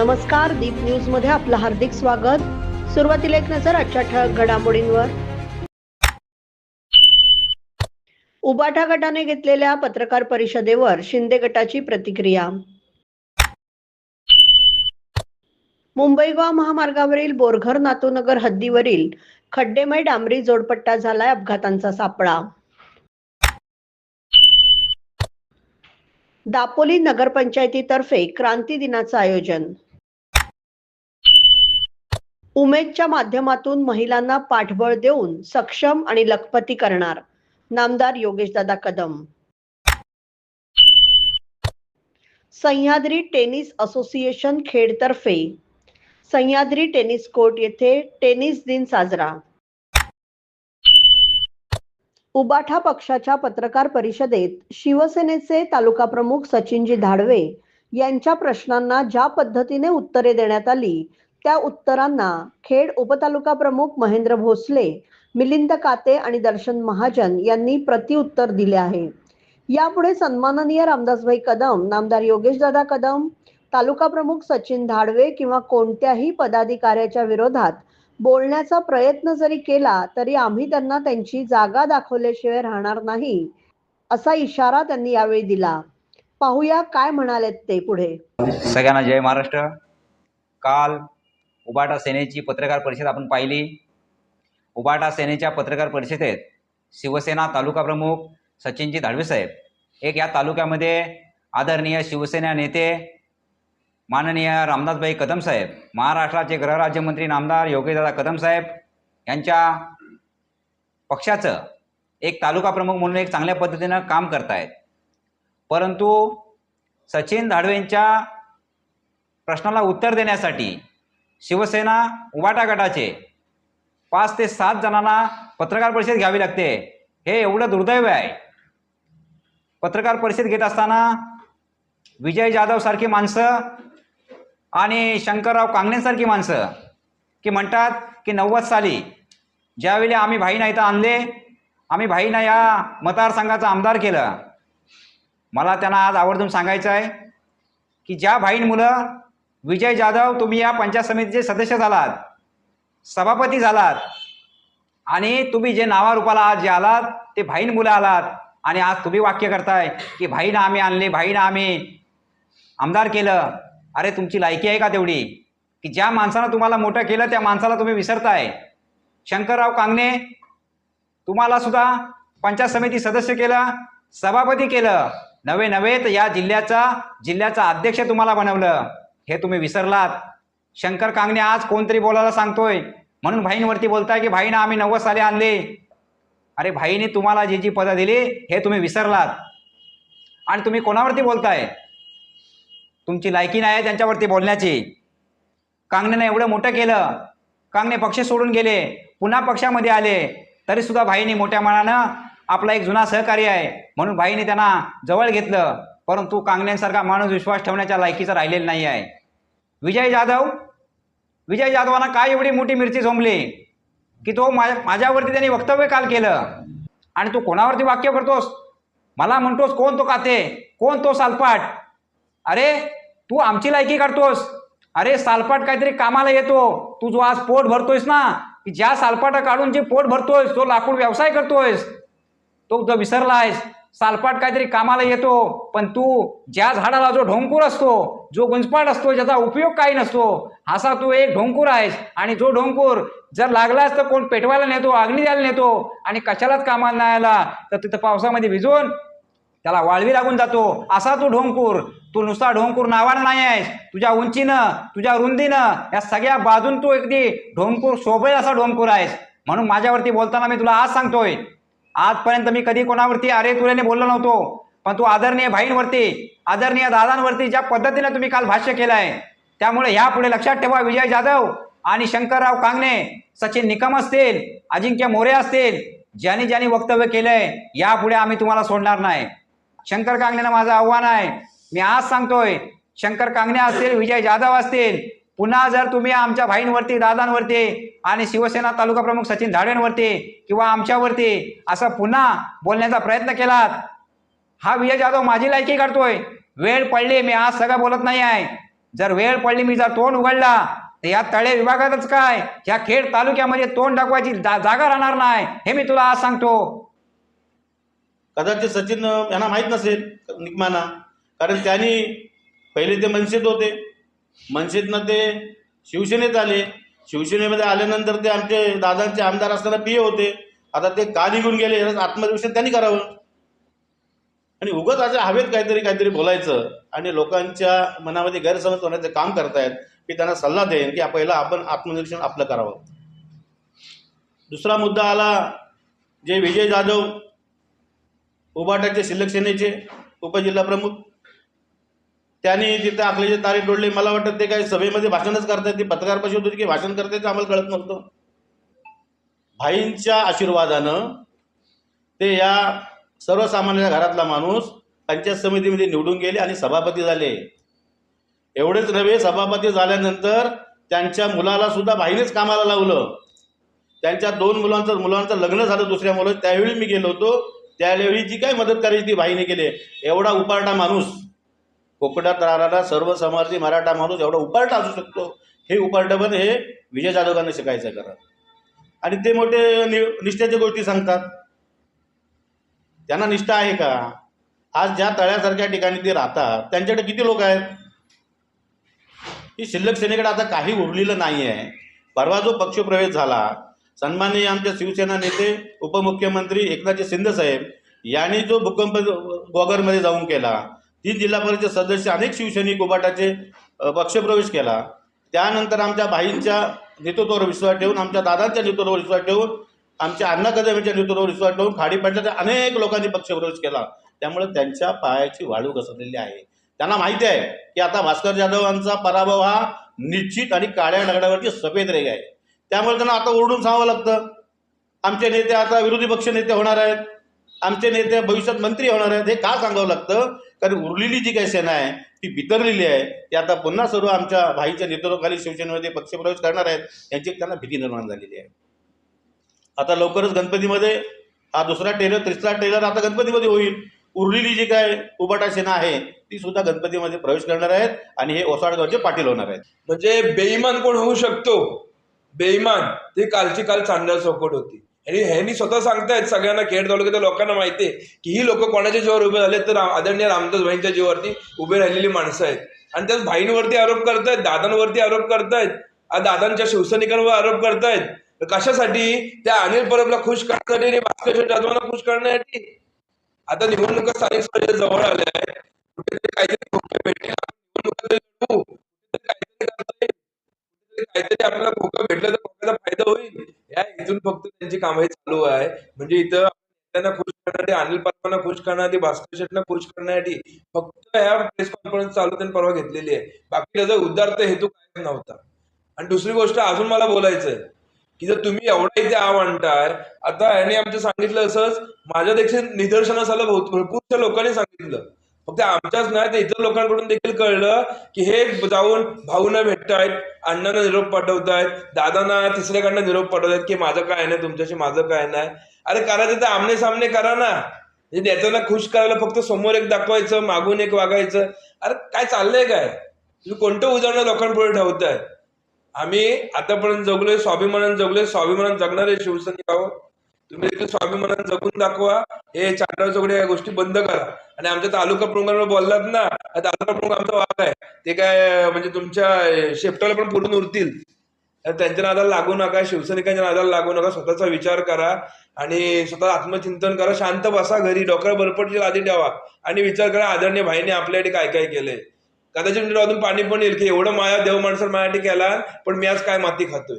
नमस्कार दीप न्यूजमध्ये आपलं हार्दिक स्वागत. सुरुवातीला एक नजर आजच्या ठळक घडामोडींवर. उबाठा गटाने घेतलेल्या पत्रकार परिषदेवर शिंदे गटाची प्रतिक्रिया. मुंबई गोवा महामार्गावरील बोरघर नातूनगर हद्दीवरील खड्डेमय डांबरी जोडपट्टा झालाय अपघातांचा सापळा. दापोली नगरपंचायतीतर्फे क्रांती दिनाचं आयोजन. उमेदच्या माध्यमातून महिलांना पाठबळ देऊन सक्षम आणि लखपती करणार. नामदार योगेशदादा कदम. सह्याद्री टेनिस असोसिएशन खेडतर्फे. सह्याद्री टेनिस कोर्ट येथे टेनिस दिन साजरा. उबाठा पक्षाच्या पत्रकार परिषदेत शिवसेनेचे तालुका प्रमुख सचिनजी धाडवे यांच्या प्रश्नांना ज्या पद्धतीने उत्तरे देण्यात आली त्या उत्तरांना खेड उपतालुका प्रमुख महेंद्र भोसले मिलिंद काते आणि दर्शन महाजन यांनी प्रतिउत्तर दिले आहे. यापुढे सन्माननीय रामदासभाई कदम नामदार योगेशदादा कदम तालुका प्रमुख सचिन धाडवे किंवा कोणत्याही पदाधिकाऱ्याच्या विरोधात बोलण्याचा प्रयत्न जरी केला तरी आम्ही त्यांना त्यांची जागा दाखवल्याशिवाय राहणार नाही असा इशारा त्यांनी यावेळी दिला. पाहूया काय म्हणालेत ते पुढे. सगळ्यांना जय महाराष्ट्र. काल उबाटा सेनेची पत्रकार परिषद आपण पाहिली. उबाटा सेनेच्या पत्रकार परिषदेत शिवसेना तालुका प्रमुख सचिनजी धाडवे साहेब. एक या तालुक्यामध्ये आदरणीय शिवसेना नेते माननीय रामदासभाई कदम साहेब महाराष्ट्राचे गृहराज्यमंत्री नामदार योगेशदादा कदम साहेब यांच्या पक्षाचं एक तालुका प्रमुख म्हणून एक चांगल्या पद्धतीनं काम करतायत. परंतु सचिन धाडवेंच्या प्रश्नाला उत्तर देण्यासाठी शिवसेना उबाटा गटाचे. पाच ते सात जणांना पत्रकार परिषद घ्यावी लागते. हे एवढं दुर्दैव आहे. पत्रकार परिषद घेत असताना विजय जाधव सारखी माणसं आणि शंकरराव कांगणेसारखी माणसं की म्हणतात की नव्वद साली ज्यावेळी आम्ही भाईना इथं आणले आम्ही भाईना या मतदारसंघाचं आमदार केलं. मला त्यांना आज आवर्जून सांगायचं आहे की ज्या भाईन मुलं विजय जाधव तुम्ही या पंचायत समितीचे सदस्य झालात. सभापती झालात. आणि तुम्ही जे नावारूपाला आज जे आलात ते भाईन मुलं आलात. आणि आज तुम्ही वाक्य करताय की भाईनं आम्ही आणले भाईनं आम्ही. आमदार केलं. अरे तुमची लायकी आहे का तेवढी? की ज्या माणसानं तुम्हाला मोठं केलं त्या माणसाला तुम्ही विसरताय. शंकरराव कांगणे तुम्हाला सुद्धा पंचायत समिती सदस्य केलं सभापती केलं. नवे नव्हे तर या जिल्ह्याचा जिल्ह्याचा अध्यक्ष तुम्हाला बनवलं. हे तुम्ही विसरलात. शंकर कांगणे आज कोणतरी बोलायला सांगतोय. म्हणून भाईंवरती बोलताय की भाईनं आम्ही नव्वद साली आणले. अरे भाईने तुम्हाला जी जी पदं दिली हे तुम्ही विसरलात. आणि तुम्ही कोणावरती बोलताय? तुमची लायकी नाही आहे त्यांच्यावरती बोलण्याची. कांगणेनं एवढं मोठं केलं. कांगणे पक्ष सोडून गेले. पुन्हा पक्षामध्ये आले. तरी सुद्धा भाईने मोठ्या मनानं आपला एक जुना सहकारी आहे. म्हणून भाईने त्यांना जवळ घेतलं. परंतु कांगण्यांसारखा माणूस विश्वास ठेवण्याच्या लायकीचा राहिलेला नाही आहे. विजय जाधव? विजय जाधवांना काय एवढी मोठी मिरची झोंबली की तो मा माझ्यावरती त्यांनी वक्तव्य काल केलं. आणि तू कोणावरती वाक्य करतोस मला म्हणतोस कोण तो काते? कोण तो सालपाट? अरे तू आमची लायकी काढतोस. अरे सालपाट काहीतरी कामाला येतो. तू जो आज पोट भरतोयस ना की ज्या सालपाटा काढून जे पोट भरतोयस तो लाकूड व्यवसाय करतोयस. तो उधं विसरला आहेस सालपाट काहीतरी कामाला येतो पण तू ज्या झाडाला जो ढोंकूर असतो जो गुंजपाट असतो ज्याचा उपयोग काही नसतो असा तू एक ढोंकूर आहेस. आणि जो ढोंकूर जर लागलास तर कोण पेटवायला नेतो अग्नी द्यायला नेतो आणि कशालाच कामाला नाही आला तर तिथं पावसामध्ये भिजून त्याला वाळवी लागून जातो. असा तू ढोंकूर तू नुसता ढोंकूर नावानं नाही आहेस. तुझ्या उंचीनं तुझ्या रुंदीनं या सगळ्या बाजून तू अगदी ढोंकूर शोभेल असा ढोंकूर आहेस. म्हणून माझ्यावरती बोलताना मी तुला आज सांगतोय आजपर्यंत मी कधी कोणावरती अरे तुरेने बोललो नव्हतो पण तू आदरणीय भाईंवरती आदरणीय दादांवरती ज्या पद्धतीने तुम्ही काल भाष्य केलं आहे त्यामुळे यापुढे लक्षात ठेवा विजय जाधव आणि शंकरराव कांगणे सचिन निकम असतील अजिंक्य मोरे असतील ज्यांनी ज्यांनी वक्तव्य केलंय यापुढे आम्ही तुम्हाला सोडणार नाही. शंकर कांगणेनं माझं आव्हान आहे. मी आज सांगतोय शंकर कांगणे असतील विजय जाधव असतील पुन्हा जर तुम्ही आमच्या भाईंवरती दादांवरती आणि शिवसेना तालुका प्रमुख सचिन धाडेंवरती किंवा आमच्यावरती असं पुन्हा बोलण्याचा प्रयत्न केलात हा विजय जाधव माझी लायकी काढतोय. वेळ पडली मी आज सगळं बोलत नाही आहे. जर वेळ पडली मी जर तोंड उघडला तर या तळे विभागातच काय? या खेड तालुक्यामध्ये तोंड दाखवायची जा- जागा राहणार नाही हे मी तुला आज सांगतो. कदाचित सचिन यांना माहीत नसेल निकमाना. कारण त्यांनी पहिले ते मनसेत होते. मनसेतनं ते शिवसेनेत आले. शिवसेनेमध्ये आल्यानंतर ते आमचे दादांचे आमदार असताना पी होते. आता ते का निघून गेले याचं आत्मनिरीक्षण त्यांनी करावं. आणि उगत असे हवेत काहीतरी काहीतरी बोलायचं आणि लोकांच्या मनामध्ये गैरसमज होण्याचं काम करतायत की त्यांना सल्ला देईन की पहिला आपण आत्मनिरीक्षण आपलं करावं. दुसरा मुद्दा आला जे विजय जाधव उबाटाचे शिल्लक सेनेचे उपजिल्हा प्रमुख त्यांनी तिथे आखलेचे तारे तोडले मला वाटतं ते काही सभेमध्ये भाषणच करतायत. ते पत्रकार परिषद होती की भाषण करतायत ते आम्हाला कळत नव्हतं. भाईंच्या आशीर्वादानं ते या सर्वसामान्य घरातला माणूस पंचायत समितीमध्ये निवडून गेले आणि सभापती झाले. एवढेच नव्हे सभापती झाल्यानंतर त्यांच्या मुलाला सुद्धा भाईनेच कामाला लावलं. त्यांच्या दोन मुलांचं मुलांचं लग्न झालं दुसऱ्या मुलं त्यावेळी मी गेलो होतो. त्यावेळी जी काय मदत करायची ती भाईने केली. एवढा उपारटा माणूस. कोकणात राहणारा सर्व समाजी मराठा माणूस एवढा उपार्ट असू शकतो. हे उपारटं हे विजय जाधवांना शिकायचं करा आणि ते मोठे नि निष्ठेच्या गोष्टी सांगतात. त्यांना निष्ठा आहे का? आज ज्या तळ्यासारख्या ठिकाणी ते राहतात त्यांच्याकडे किती लोक आहेत? ही शिल्लक सेनेकडे आता काही उरलेलं नाही आहे परवा जो पक्षप्रवेश झाला सन्माननीय आमच्या शिवसेना नेते उपमुख्यमंत्री एकनाथजी शिंदेसाहेब यांनी जो भूकंप गोगरमध्ये जाऊन केला तीन जिल्हा परिषद सदस्य अनेक शिवसैनिक उबाटाचे पक्षप्रवेश केला. त्यानंतर आमच्या भाईंच्या नेतृत्वावर विश्वास ठेवून आमच्या दादांच्या नेतृत्वावर विश्वास ठेवून आमच्या अण्णा कदम यांच्या नेतृत्वावर विश्वास ठेवून खाडी पाटलाच्या अनेक लोकांनी पक्षप्रवेश केला. त्यामुळे त्यांच्या पायाची वाळू घसरलेली आहे. त्यांना माहिती आहे की आता भास्कर जाधवांचा पराभव हा निश्चित आणि काळ्या दगडावरची सफेद रेग आहे. त्यामुळे त्यांना आता ओरडून सांगावं लागतं. आमचे नेते आता विरोधी पक्ष नेते होणार आहेत. आमचे नेते भविष्यात मंत्री होणार आहेत हे का सांगावं लागतं? कारण उरलेली जी काही सेना आहे ती बितरलेली आहे ती आता पुन्हा सर्व आमच्या भाईच्या नेतृत्वाखाली शिवसेनेमध्ये पक्षप्रवेश करणार आहेत यांची त्यांना भीती निर्माण झालेली आहे. आता लवकरच गणपतीमध्ये हा दुसरा टेलर तिसरा टेलर आता गणपतीमध्ये होईल. उरलेली जी काय उबाटा सेना आहे ती सुद्धा गणपतीमध्ये प्रवेश करणार आहेत आणि हे ओसाडगावचे पाटील होणार आहेत. म्हणजे बेईमान कोण होऊ शकतो? बेईमान. ते कालची काल चांदळ चौकट होती. आणि ह्यांनी स्वतः सांगतायत सगळ्यांना खेड तालुक्याच्या लोकांना माहिती आहे की ही लोक कोणाच्या जीवावर उभे झाले तर आदरणीय रामदास भाईंच्या जीवावरती उभे राहिलेली माणसं आहेत. आणि त्याच भाईंवरती आरोप करतायत दादांवरती आरोप करतायत दादांच्या शिवसैनिकांवर आरोप करतायत. तर कशासाठी? त्या अनिल परबला खुश करण्यासाठी आणि भास्कर जाधवांना खुश करण्यासाठी. आता निवडणुका स्थानिक स्वराज्य जवळ आल्या आहेत. कुठेतरी काहीतरी तरी काहीतरी आपल्याला धोका भेटलं तर धोक्याचा फायदा होईल. या इथून फक्त त्यांची कामं चालू आहे. म्हणजे इथं त्यांना खुश करण्यासाठी अनिल परबांना खुश करण्यासाठी भास्कर शेटना खुश करण्यासाठी फक्त ह्या प्रेस कॉन्फरन्स चालू त्यांनी परवा घेतलेली आहे. बाकी त्याचा उद्धार्थ हेतू काय नव्हता. आणि दुसरी गोष्ट अजून मला बोलायचं आहे की जर तुम्ही एवढा इथे आ म्हणताय आता याने आमचं सांगितलं असंच माझ्या देखील निदर्शनास आलं भरपूरशा लोकांनी सांगितलं. फक्त आमच्याच नाही तर इतर लोकांकडून देखील कळलं की हे जाऊन भाऊना भेटतायत अण्णांना निरोप पाठवतायत दादांना तिसऱ्याकडनं निरोप पाठवतायत की माझं काय नाही तुमच्याशी माझं काय नाही. अरे करायचं तर आमने सामने करा ना. म्हणजे खुश करायला फक्त समोर एक दाखवायचं मागून एक वागायचं. अरे काय चाललंय काय? तुम्ही कोणतं उदाहरण लोकांपुढे ठेवताय? आम्ही आतापर्यंत जगलोय स्वाभिमानानं जगलोय स्वाभिमानानं जगणारे शिवसैनिक आहोत. तुम्ही देखील स्वाभिमानानं जगून दाखवा. हे चांडळ चौकडे या गोष्टी बंद करा. आणि आमच्या तालुका प्रमुखांवर बोललात ना तालुका प्रमुख आमचा वाघ आहे. ते काय म्हणजे तुमच्या शेपटाला पण पुरून उरतील. त्यांच्या नादाला लागू नका शिवसैनिकांच्या नादाला लागू नका स्वतःचा विचार करा आणि स्वतः आत्मचिंतन करा शांत बसा घरी डॉक्टर बरपटची आधी ठेवा आणि विचार करा आदरणीय भाईने आपल्यासाठी काय काय केलंय. कदाचित अजून पाणी पण येईल की एवढं माया देव माणसं माझ्यासाठी केला पण मी आज काय माती खातोय?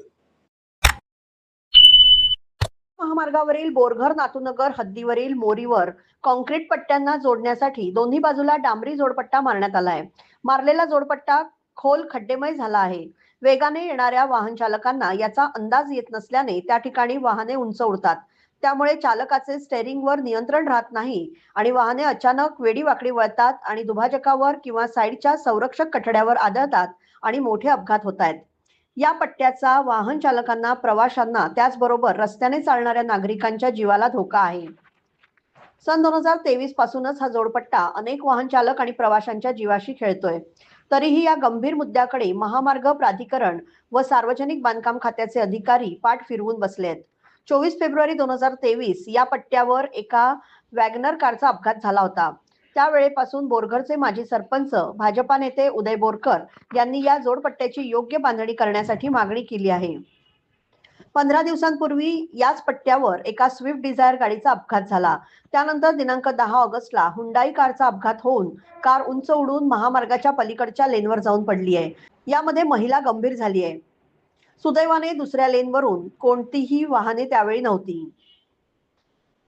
महामार्गावरील बोरघर नातूनगर हद्दीवरील मोरीवर कॉन्क्रीट पट्ट्यांना जोडण्यासाठी दोन्ही बाजूला डांबरी जोडपट्टा मारण्यात आला आहे. मारलेला जोडपट्टा खोल खड्डेमय झाला आहे. वेगाने येणाऱ्या वाहन चालकांना याचा अंदाज येत नसल्याने त्या ठिकाणी वाहने उंच उडतात. त्यामुळे चालकाचे स्टेअरिंगवर नियंत्रण राहत नाही आणि वाहने अचानक वेडीवाकडी वळतात आणि दुभाजकावर किंवा साईडच्या संरक्षक कठड्यावर आदळतात आणि मोठे अपघात होत आहेत. या पट्ट्याचा वाहन चालकांना प्रवाशांना त्याचबरोबर रस्त्याने चालणाऱ्या नागरिकांच्या जीवाला धोका आहे. सन दोन हजार तेवीस पासूनच हा जोडपट्टा अनेक वाहन चालक आणि प्रवाशांच्या जीवाशी खेळतोय. तरीही या गंभीर मुद्द्याकडे महामार्ग प्राधिकरण व सार्वजनिक बांधकाम खात्याचे अधिकारी पाठ फिरवून बसले आहेत चोवीस फेब्रुवारी दोन हजार तेवीस या पट्ट्यावर एका वॅगनर कारचा अपघात झाला होता. त्यावेळेपासून बोरघरचे माजी सरपंच भाजपा नेते उदय बोरकर यांनी या जोडपट्ट्याची योग्य बांधणी करण्यासाठी मागणी केली आहे. पंधरा दिवसांपूर्वी याच पट्ट्यावर एका स्विफ्ट डिझायर गाडीचा अपघात झाला. त्यानंतर दिनांक दहा ऑगस्टला हुंडाई कारचा अपघात होऊन कार उंच उडून महामार्गाच्या पलीकडच्या लेनवर जाऊन पडली आहे. यामध्ये महिला गंभीर झाली आहे. सुदैवाने दुसऱ्या लेनवरून कोणतीही वाहने त्यावेळी नव्हती.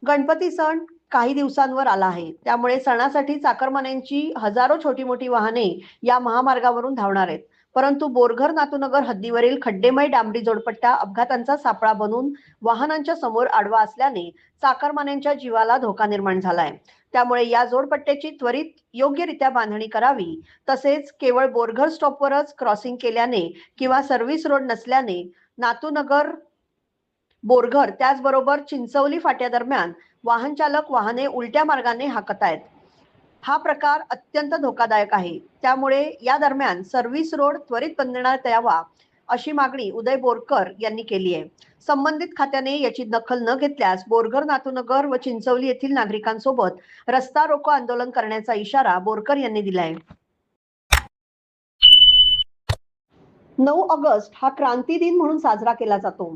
गणपती सण काही दिवसांवर आला आहे. त्यामुळे सणासाठी चाकरमान्यांची हजारो छोटी मोठी वाहने या महामार्गावरून धावणार आहेत. परंतु बोरघर नातूनगर हद्दीवरील खड्डेमय डांबरी जोडपट्टा अपघातांचा सापळा बनून वाहनांच्या समोर आडवा असल्याने चाकरमान्यांच्या जीवाला धोका निर्माण झालाय. त्यामुळे या जोडपट्ट्याची त्वरित योग्यरित्या बांधणी करावी. तसेच केवळ बोरघर स्टॉपवरच क्रॉसिंग केल्याने किंवा सर्व्हिस रोड नसल्याने नातूनगर बोरघर त्याचबरोबर चिंचवली फाट्यादरम्यान वाहन चालक वाहने उलट्या मार्गाने हाकत आहेत हा प्रकार अत्यंत धोकादायक आहे. त्यामुळे या दरम्यान सर्व्हिस रोड त्वरित बनण्यात यावा अशी मागणी उदय बोरकर यांनी केली आहे. संबंधित खात्याने याची दखल न घेतल्यास बोरघर नातूनगर व चिंचवली येथील नागरिकांसोबत रस्ता रोको आंदोलन करण्याचा इशारा बोरकर यांनी दिलाय. नऊ ऑगस्ट हा क्रांती दिन म्हणून साजरा केला जातो.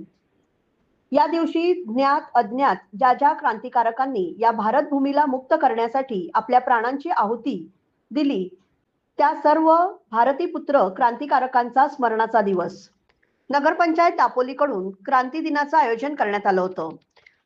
या दिवशी ज्ञात अज्ञात ज्या ज्या क्रांतिकारकांनी या भारत भूमीला मुक्त करण्यासाठी आपल्या प्राणांची आहुती दिली त्या सर्व भारती पुत्र क्रांतिकारकांचा स्मरणाचा दिवस. नगरपंचायत दापोलीकडून क्रांती दिनाचं आयोजन करण्यात आलं होतं.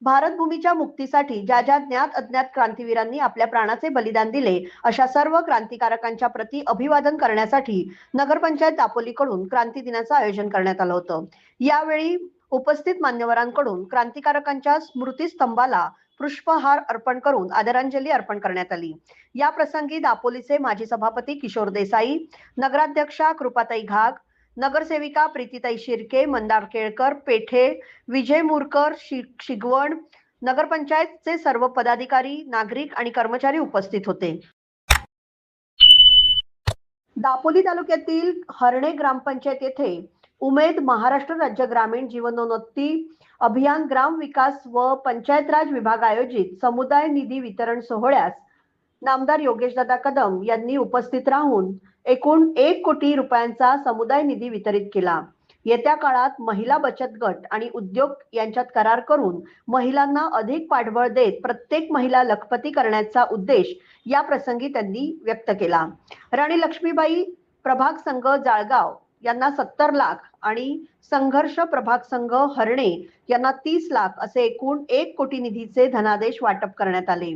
भारत भूमीच्या मुक्तीसाठी ज्या ज्या ज्ञात अज्ञात क्रांतीवीरांनी आपल्या प्राणाचे बलिदान दिले अशा सर्व क्रांतिकारकांच्या प्रती अभिवादन करण्यासाठी नगरपंचायत दापोलीकडून क्रांती दिनाचं आयोजन करण्यात आलं होतं. यावेळी उपस्थित मान्यवरांकडून क्रांतिकारकांच्या स्मृतीस्तंभाला पुष्पहार अर्पण करून आदरांजली अर्पण करण्यात आली. या प्रसंगी दापोलीचे माजी सभापती किशोर देसाई नगराध्यक्षा कृपाताई घाग नगरसेविका प्रीतीताई शिर्के मंदार केळकर पेठे विजय मुरकर शि शिगवण नगरपंचायतचे सर्व पदाधिकारी नागरिक आणि कर्मचारी उपस्थित होते. दापोली तालुक्यातील हरणे ग्रामपंचायत येथे उमेद महाराष्ट्र राज्य ग्रामीण जीवनोन्नती अभियान ग्राम विकास व पंचायत राज विभाग आयोजित समुदाय निधी वितरण सोहळ्यास नामदार योगेशदादा कदम यांनी उपस्थित राहून एकूण एक कोटी रुपयांचा समुदाय निधी वितरित केला. येत्या काळात महिला बचत गट आणि उद्योग यांच्यात करार करून महिलांना अधिक पाठबळ देत प्रत्येक महिला लखपती करण्याचा उद्देश या प्रसंगी त्यांनी व्यक्त केला. राणी लक्ष्मीबाई प्रभाग संघ जाळगाव यांना सत्तर लाख आणि संघर्ष प्रभाग संघ हरणे यांना तीस लाख असे एकूण एक कोटी निधीचे धनादेश वाटप करण्यात आले.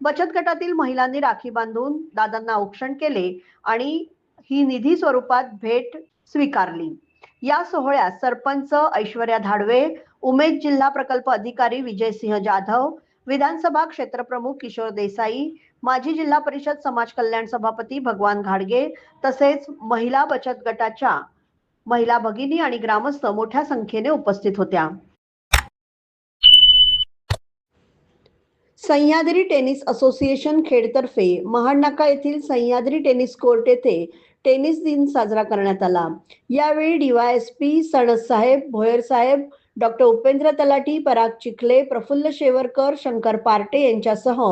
बचत गटातील महिलांनी राखी बांधून दादांना औक्षण केले आणि ही निधी स्वरूपात भेट स्वीकारली. या सोहळ्यात सरपंच ऐश्वर्या धाडवे उमेद जिल्हा प्रकल्प अधिकारी विजयसिंह जाधव विधानसभा क्षेत्रप्रमुख किशोर देसाई माजी जिल्हा परिषद समाज कल्याण सभापती भगवान घाडगे तसेच महिला बचत गटाच्या महिला भगिनी आणि ग्रामस्थ मोठ्या संख्येने उपस्थित होत्या. सह्याद्री टेनिस असोसिएशन खेडतर्फे महाडनाका येथील सह्याद्री टेनिस कोर्ट येथे टेनिस दिन साजरा करण्यात आला. यावेळी डीवायएसपी सणस साहेब भोयर साहेब डॉक्टर उपेंद्र तलाटी पराग चिखले प्रफुल्ल शेवरकर शंकर पार्टे यांच्यासह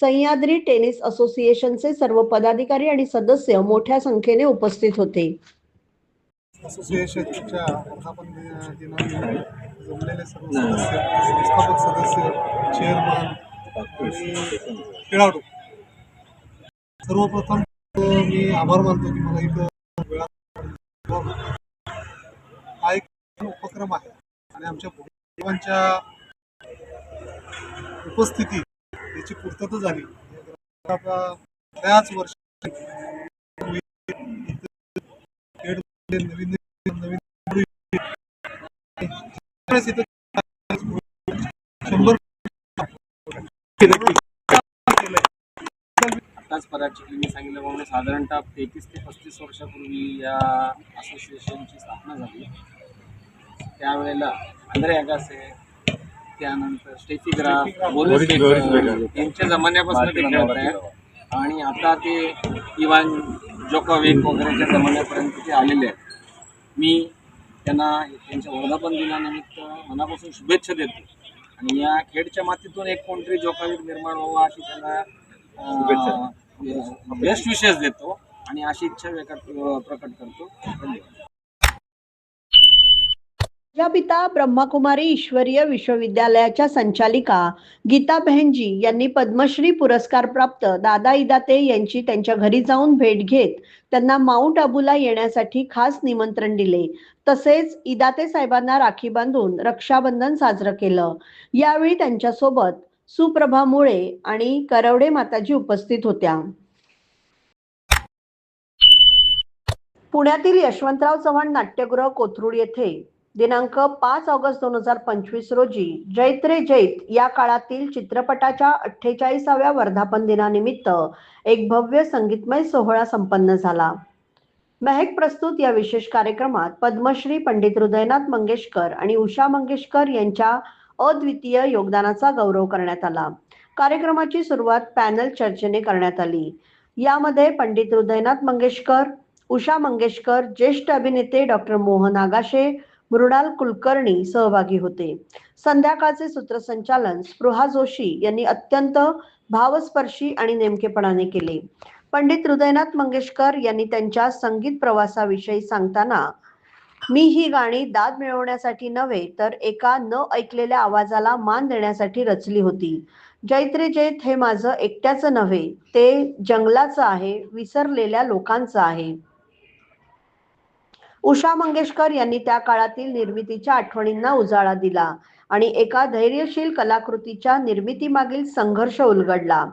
सह्याद्री टेनिस असोसिएशनचे सर्व पदाधिकारी आणि सदस्य मोठ्या संख्येने उपस्थित होते. असोसिएशनच्या वर्धापन दिनानिमित्त जमलेले सर्व सदस्य संस्थापक सदस्य चेअरमन खेळाडू सर्वप्रथम मी आभार मानतो की मला इथं वेळा हा एक उपक्रम आहे. आणि आमच्या पूर्वांच्या उपस्थिती याची पूर्तता झाली. त्याच वर्ष नवीन नवीन शंभर आताच पराग सांगितलं साधारणतः तेहतीस ते पस्तीस वर्षापूर्वी या असोसिएशनची स्थापना झाली. त्यावेळेला आंध्रे अगासे त्यानंतर स्टेफी ग्राफ बोरिस बेकर यांच्या जमान्यापासून ते खेळत आहेत आणि आता ते इवान जोकोविक वगैरेच्या जमान्यापर्यंत ते आलेले आहेत. मी त्यांना त्यांच्या वर्धापन दिनानिमित्त मनापासून शुभेच्छा देतो. आणि या खेडच्या मातीतून एक कोणतरी जोकोविक निर्माण व्हावा अशी त्यांना बेस्ट विशेष देतो. आणि अशी इच्छा व्यक्त प्रकट करतो. धन्यवाद. प्रजापिता ब्रह्मकुमारी ईश्वरीय विश्वविद्यालयाच्या संचालिका गीता बहनजी यांनी पद्मश्री पुरस्कार प्राप्त दादा इदाते यांची त्यांच्या घरी जाऊन भेट घेत त्यांना माउंट आबूला येण्यासाठी खास निमंत्रण दिले. तसेच इदाते साहेबांना राखी बांधून रक्षाबंधन साजरं केलं. यावेळी त्यांच्यासोबत सुप्रभा मुळे आणि करवडे माताजी उपस्थित होत्या. पुण्यातील यशवंतराव चव्हाण नाट्यगृह कोथरूड येथे दिनांक पाच ऑगस्ट दोन हजार पंचवीस रोजी जैत रे जैत या काळातील चित्रपटाच्या अठ्ठेचाळीसाव्या वर्धापन दिनानिमित्त एक भव्य संगीतमय सोहळा संपन्न झाला. महक प्रस्तुत या विशेष कार्यक्रमात पद्मश्री पंडित हृदयनाथ मंगेशकर आणि उषा मंगेशकर यांच्या अद्वितीय योगदानाचा गौरव करण्यात आला. कार्यक्रमाची सुरुवात पॅनल चर्चेने करण्यात आली. यामध्ये पंडित हृदयनाथ मंगेशकर उषा मंगेशकर ज्येष्ठ अभिनेते डॉक्टर मोहन आगाशे मृणाल कुलकर्णी सहभागी होते. संध्याकाळचे सूत्रसंचालन स्पृहा जोशी यांनी अत्यंत भावस्पर्शी आणि नेमकेपणाने केले. पंडित हृदयनाथ मंगेशकर यांनी त्यांच्या संगीत प्रवासाविषयी सांगताना मी ही गाणी दाद मिळवण्यासाठी नव्हे तर एका न ऐकलेल्या आवाजाला मान देण्यासाठी रचली होती. जैत्रे जैत हे माझं एकट्याचं नव्हे ते जंगलाचं आहे विसरलेल्या लोकांचं आहे. उषा मंगेशकर यांनी त्या काळातील निर्मितीच्या आठवणींना उजाळा दिला आणि एका धैर्यशील कलाकृतीच्या निर्मितीमागील संघर्ष उलगडला.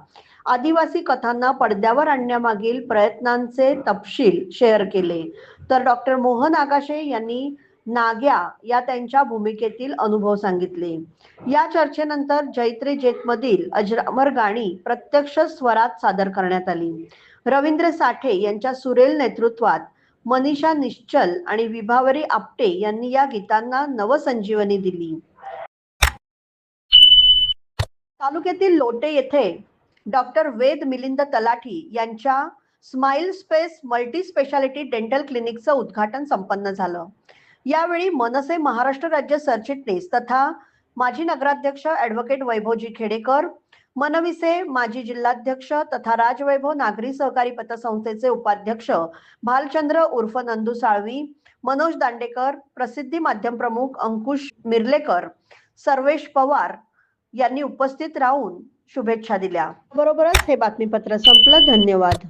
आदिवासी कथांना पडद्यावर आणण्यामागील प्रयत्नांचे तपशील शेअर केले. तर डॉक्टर मोहन आगाशे यांनी नाग्या या त्यांच्या भूमिकेतील अनुभव सांगितले. या चर्चेनंतर जैत्रे जेतमधील अजरामर गाणी प्रत्यक्ष स्वरात सादर करण्यात आली. रवींद्र साठे यांच्या सुरेल नेतृत्वात मनीषा निश्चल आणि विभावरी आपटे यांनी या गीतांना नवसंजीवनी दिली. तालुक्यातील लोटे येथे डॉक्टर वेद मिलिंद तलाठी यांच्या smile space multi speciality dental क्लिनिकचं उद्घाटन संपन्न झालं. यावेळी मनसे महाराष्ट्र राज्य सरचिटणीस तथा माजी नगराध्यक्ष ॲडव्होकेट वैभवजी खेडेकर मनविसे माजी जिल्हाध्यक्ष तथा राजवैभव नागरी सहकारी पतसंस्थेचे उपाध्यक्ष भालचंद्र उर्फ नंदू साळवी मनोज दांडेकर प्रसिद्धी माध्यम प्रमुख अंकुश मिर्लेकर सर्वेश पवार यांनी उपस्थित राहून शुभेच्छा दिल्या. बरोबरच हे बातमीपत्र संपलं. धन्यवाद.